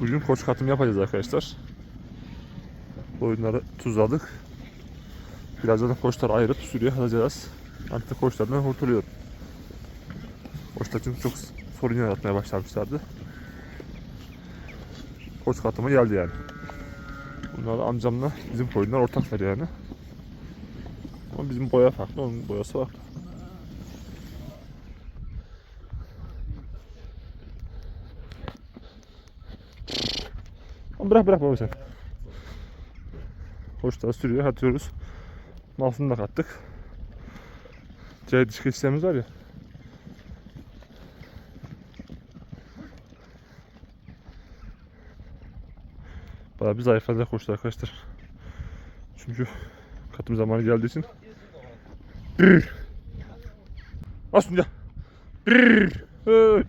Bugün koç katım yapacağız arkadaşlar. Koyunları tuzladık. Birazdan koçları ayırıp sürüye atacağız. Artık koçlardan kurtuluyor. Koçlar çünkü çok sorun yaratmaya başlamışlardı. Koç katıma geldi yani. Bunlar amcamla bizim koyunlar ortaklar yani. Ama bizim boya farklı, onun boyası farklı. Bırak bırak baba sen. Koçlar sürüyor, atıyoruz. Malsını da kattık. C diş keçilerimiz var ya. Bayağı bir zayıfladı koçlar arkadaşlar. Çünkü katım zamanı geldiği için. Brrr. As ya. Brrr. Brrr.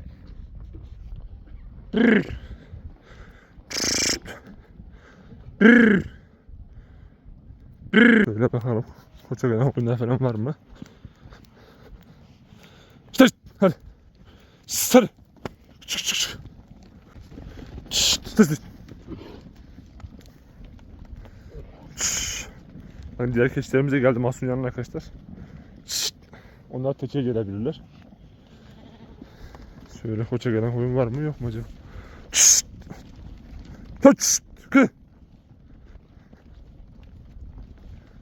Şöyle bakalım. Koça gelen oyunlar falan var mı? İşte hadi. Hadi. Çık çık çık. Şşt. Hani diğer keçilerimize geldi Mahsun yanına arkadaşlar. Şşt. Onlar teke gelebilirler. Şöyle koça gelen oyun var mı yok mu acaba? Şşt. Hadi, Şşt.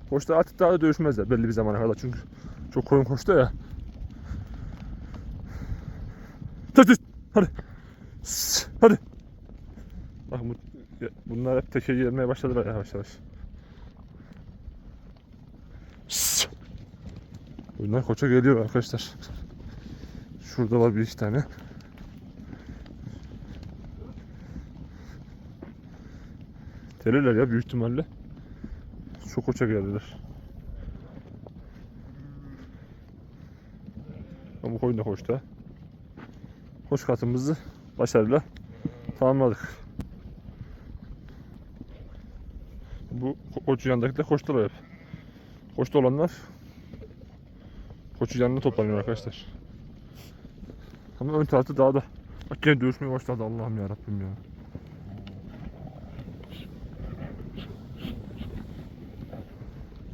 Koçlar artık daha da dövüşmezler belli bir zamana kadar çünkü çok koyun koştu ya. Hadi hadi. Hadi. Bak bu, bunlar hep teke gelmeye başladılar yavaş yavaş. Bunlar koça geliyor arkadaşlar. Şurada var bir iki tane. Gelirler ya büyük ihtimalle. Çok koça geldiler. Ama bu koyun da koçta. Koç katımızı başarıyla tamamladık. Bu ko- koçun yanındaki de koçtalar hep. Koçta olanlar koçun yanına toplanıyor arkadaşlar. Ama ön tarafta daha da Bak gene dövüşmeye başladı Allah'ım ya Rabbim ya.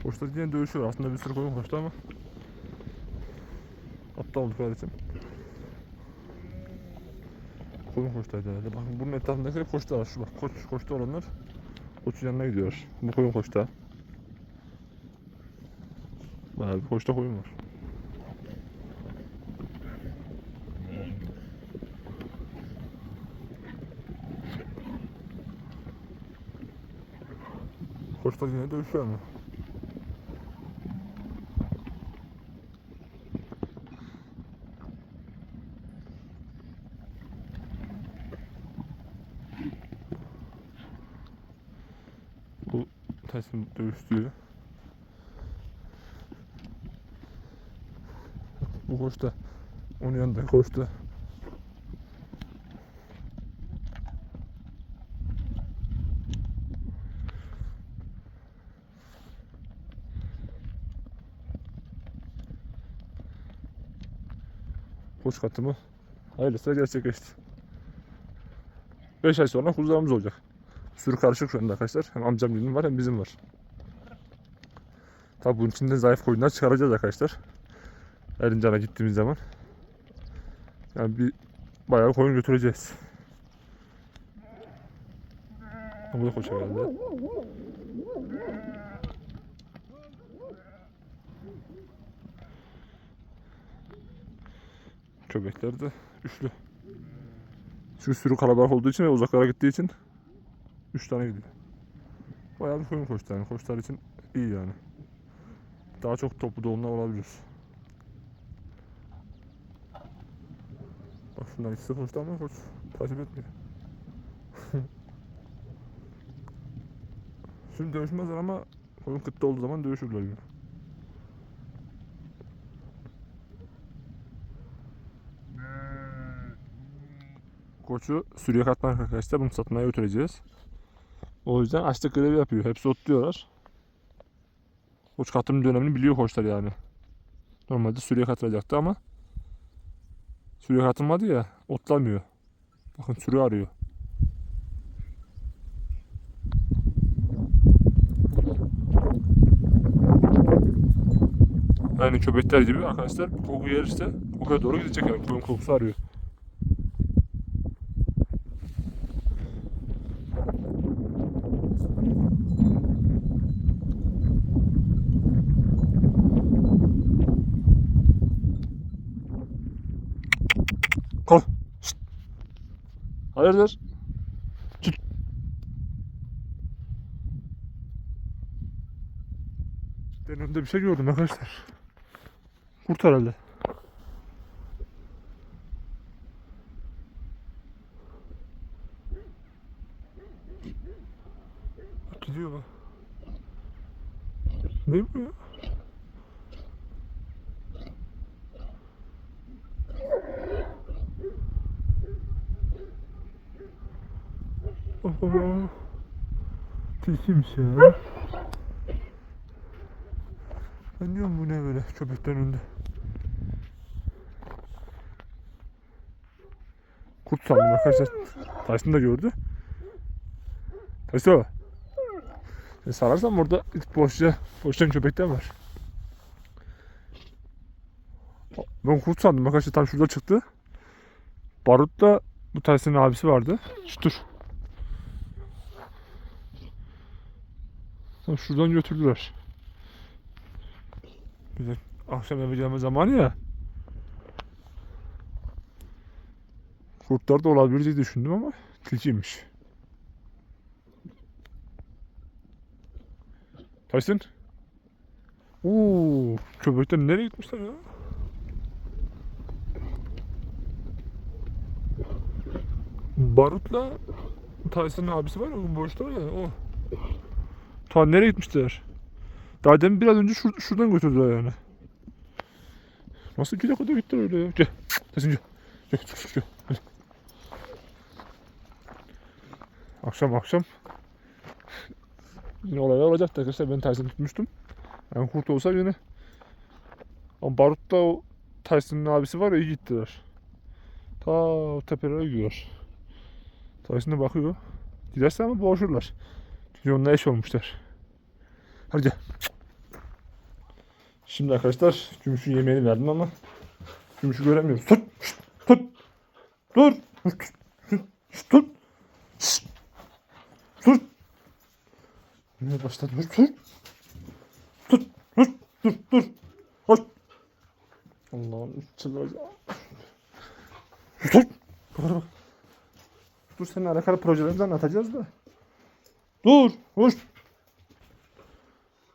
Koçlar yine dövüşüyor. Aslında bir sürü koyun koştu ama aptal oldukları için koyun koçtaydı herhalde. Bakın bunun etrafındaki hep koçlar. Şu bak koç, koçta olanlar koçun yanına gidiyor. Bu koyun koçta. Bayağı bir koçta koyun var. Koçlar yine dövüşüyor ama. Tyson dövüştüğü. Bu koşta. Onun yanında koştu. Koç katımı hayırlısıyla gerçekleşti. 5 ay sonra kuzularımız olacak. Sürü karışık şu anda arkadaşlar. Hem amcam bizim var hem bizim var. Tabi bunun içinde zayıf koyunlar çıkaracağız arkadaşlar. Erincan'a gittiğimiz zaman. Yani bir bayağı koyun götüreceğiz. Bu da koça geldi. Köpekler de üçlü. Çünkü sürü kalabalık olduğu için ve uzaklara gittiği için 3 tane gidiyor. Bayağı bir koyun koştu yani. Koçlar için iyi yani. Daha çok toplu doğumlar olabilir. Bak şundan ikisi koştu ama koç takip etmiyor. Şimdi dövüşmezler ama koyun kıtta olduğu zaman dövüşürler yine. Koçu sürüye katmak arkadaşlar bunu satmaya götüreceğiz. O yüzden açlık görevi yapıyor. Hepsi otluyorlar. Koç katım dönemini biliyor koçlar yani. Normalde sürüye katılacaktı ama sürüye katılmadı ya otlamıyor. Bakın sürü arıyor. Yani köpekler gibi arkadaşlar koku gelirse kokuya doğru gidecek yani. Kokunun kokusu arıyor. Hayırdır? Çık. Ben önümde bir şey gördüm arkadaşlar. Kurt herhalde. Gidiyor bak. Ne bu ya? Oho. Tilkiymiş ya. Ben diyorum bu ne böyle köpeklerin önünde. Kurt sandım arkadaşlar. Tyson da gördü. Tyson. Sen sararsan burada boşça, boştan köpekler var. Ben kurt sandım arkadaşlar tam şurada çıktı. Barut'ta bu Tyson'ın abisi vardı. Şu Tam şuradan götürdüler. Bize akşam eve gelme zamanı ya. Kurtlar da olabilir diye düşündüm ama tilkiymiş. Tyson. Oo, köpekler nereye gitmişler ya? Barut'la Tyson'ın abisi var ya, boşta var ya o. Ta nereye gitmişler? Daha demin biraz önce şur şuradan götürdüler yani. Nasıl bir kadar gittiler öyle ya? Gel. Tyson gel. Gel, gel, gel, gel. Akşam akşam yine olaylar olacaktı arkadaşlar. Ben Tyson tutmuştum. Yani kurt olsa yine. Ama Barut'ta o Tyson'ın abisi var ya iyi gittiler. Ta tepelere gidiyorlar. Tyson bakıyor. Giderse ama boğuşurlar. Çünkü onunla eş olmuşlar. Hadi. Şimdi arkadaşlar gümüşün yemeğini verdim ama gümüşü göremiyoruz. Tut! Tut! Dur! Tut! Tut! Tut! Yine başladı. Dur! Tut! Tut! Dur! Dur! Dur! Hoş! Allah'ım çıldıracağım. Tut! Bak. Dur seninle alakalı projelerimizi anlatacağız da. Dur! Hoş!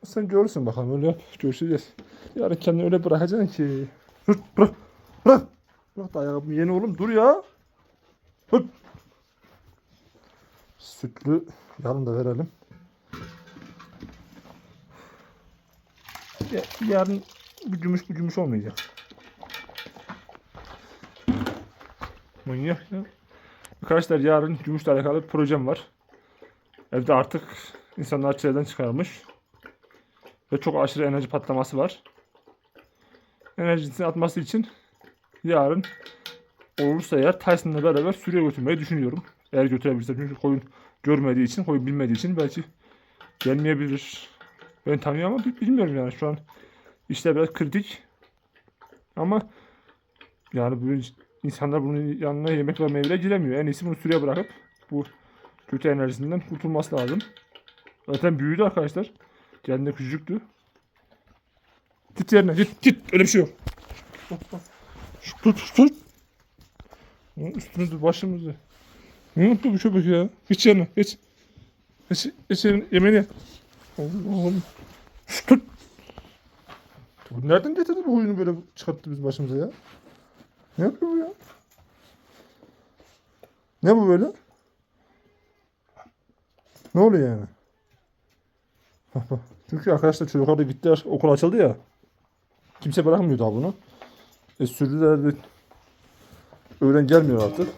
Sen görürsün bakalım öyle yap. Görüşeceğiz. Yarın kendini öyle bırakacaksın ki. Dur bırak. Bırak. Bırak da ayağımı yeni oğlum dur ya. Hıp. Sütlü yarın da verelim. Ya, yarın bu gümüş bu gümüş olmayacak. Manyak ya. Arkadaşlar yarın gümüşle alakalı bir projem var. Evde artık insanlar çileden çıkarmış. Ve çok aşırı enerji patlaması var. Enerjisini atması için yarın olursa eğer Tyson'la beraber sürüye götürmeyi düşünüyorum. Eğer götürebilirsem çünkü koyun görmediği için, koyun bilmediği için belki gelmeyebilir. Ben tanıyor ama bi- bilmiyorum yani şu an işler biraz kritik. Ama yani bu insanlar bunun yanına yemek vermeye bile giremiyor. En iyisi bunu sürüye bırakıp bu kötü enerjisinden kurtulması lazım. Zaten büyüdü arkadaşlar. Kendine küçücüktü. Git yerine git git öyle bir şey yok. Tut tut. Ya Üstümüzü başımızı. Ne yaptı bu köpek ya? Geç yerine geç. Geç, geç yerine yemeğini ye. Allah'ım. Tut. Bu nereden getirdi bu oyunu böyle çıkarttı biz başımıza ya? Ne yapıyor bu ya? Ne bu böyle? Ne oluyor yani? Çünkü arkadaşlar çocuklar da gittiler. Okul açıldı ya. Kimse bırakmıyor daha bunu. E sürüler de öğlen gelmiyor artık.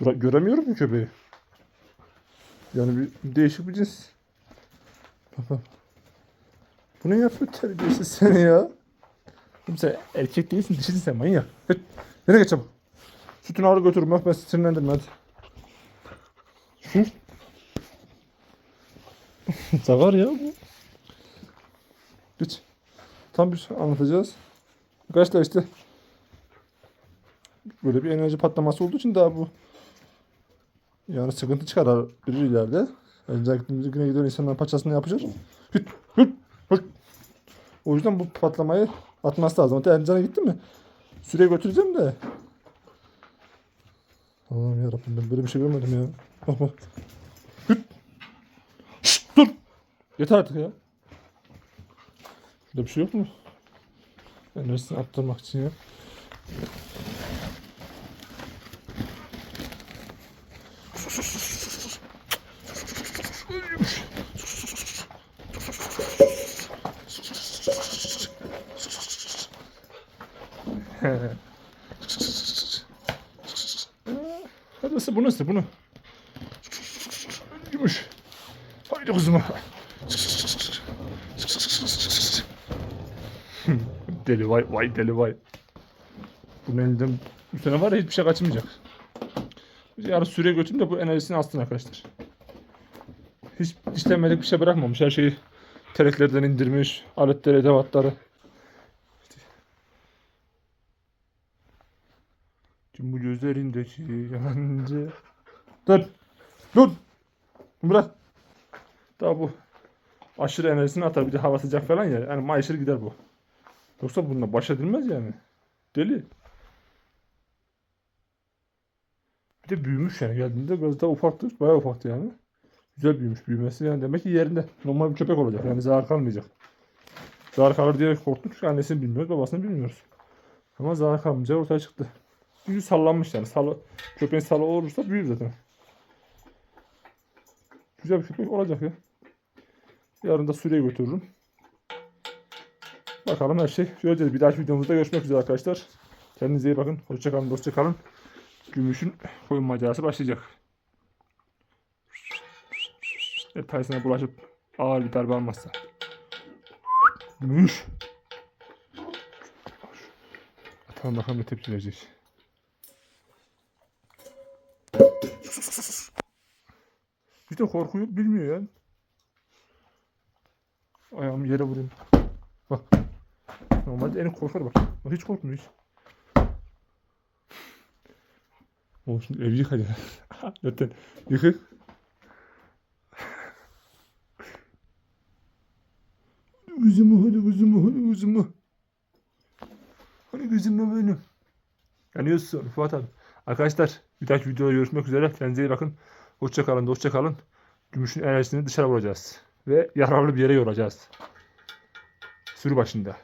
Dura göremiyorum ki köpeği. Yani bir değişik bir cins. Bak. Bu ne yapıyor terbiyesiz seni ya? Oğlum sen erkek değilsin dişisin sen manyak. Git. Nereye geç çabuk. Sütünü ağrı götürün bak ben sinirlendirme hadi. Şu. Zagar ya bu. Geç. Tam bir şey anlatacağız. Arkadaşlar işte böyle bir enerji patlaması olduğu için daha bu yani sıkıntı çıkar bir ileride. Özellikle güne gidiyor insanların paçasını yapacak. Hüt, hüt, hüt. O yüzden bu patlamayı atması lazım. Hatta Ercan'a gittim mi? Süre götüreceğim de. Allah'ım yarabbim ben böyle bir şey görmedim ya. Bak bak. Hüt. Şşt, dur. Yeter artık ya. Şurada bir şey yok mu? Enerjisini arttırmak için ya. Hadi bunu ısı bunu. Yumuş. Haydi kuzuma. deli vay vay deli vay. Bunun elinden bu sene var ya hiçbir şey kaçmayacak. Yarın süre götürün de bu enerjisini alsın arkadaşlar. Hiç işlenmedik bir şey bırakmamış. Her şeyi tereklerden indirmiş. Aletleri, edevatları. Tüm bu gözlerindeki yalancı. Dur. Dur. Bırak. Daha bu aşırı enerjisini atar. Bir de hava sıcak falan ya. Yani mayışır gider bu. Yoksa bununla baş edilmez yani. Deli. Bir de büyümüş yani geldiğinde biraz daha ufaktı. Bayağı ufaktı yani. Güzel büyümüş büyümesi yani demek ki yerinde. Normal bir köpek olacak yani zarar kalmayacak. Zarar kalır diye korktuk çünkü annesini bilmiyoruz babasını bilmiyoruz. Ama zarar kalmayacağı ortaya çıktı. Yüzü sallanmış yani. Salı, köpeğin salı olursa büyür zaten. Güzel bir köpek olacak ya. Yarın da Suriye götürürüm. Bakalım her şey göreceğiz. Bir dahaki videomuzda görüşmek üzere arkadaşlar. Kendinize iyi bakın. Hoşçakalın, hoşçakalın. Gümüşün koyun macerası başlayacak. Tyson'a bulaşıp ağır bir darbe almazsa. Gümüş. Tamam bakalım ne tepki verecek. Bir de korkuyor bilmiyor yani. Ayağımı yere vurayım. Bak. Normalde en korkar bak. Bak hiç korkmuyor hiç. O şimdi evi yıkacak. Zaten yıkık. Kızımı, hadi kızımı, hadi kızımı. Hadi kızımı benim. Yanıyorsun Fuat abi. Arkadaşlar bir dahaki videoda görüşmek üzere. Kendinize iyi bakın. Hoşça kalın, hoşça kalın. Gümüşün enerjisini dışarı vuracağız. Ve yararlı bir yere yoracağız. Sürü başında.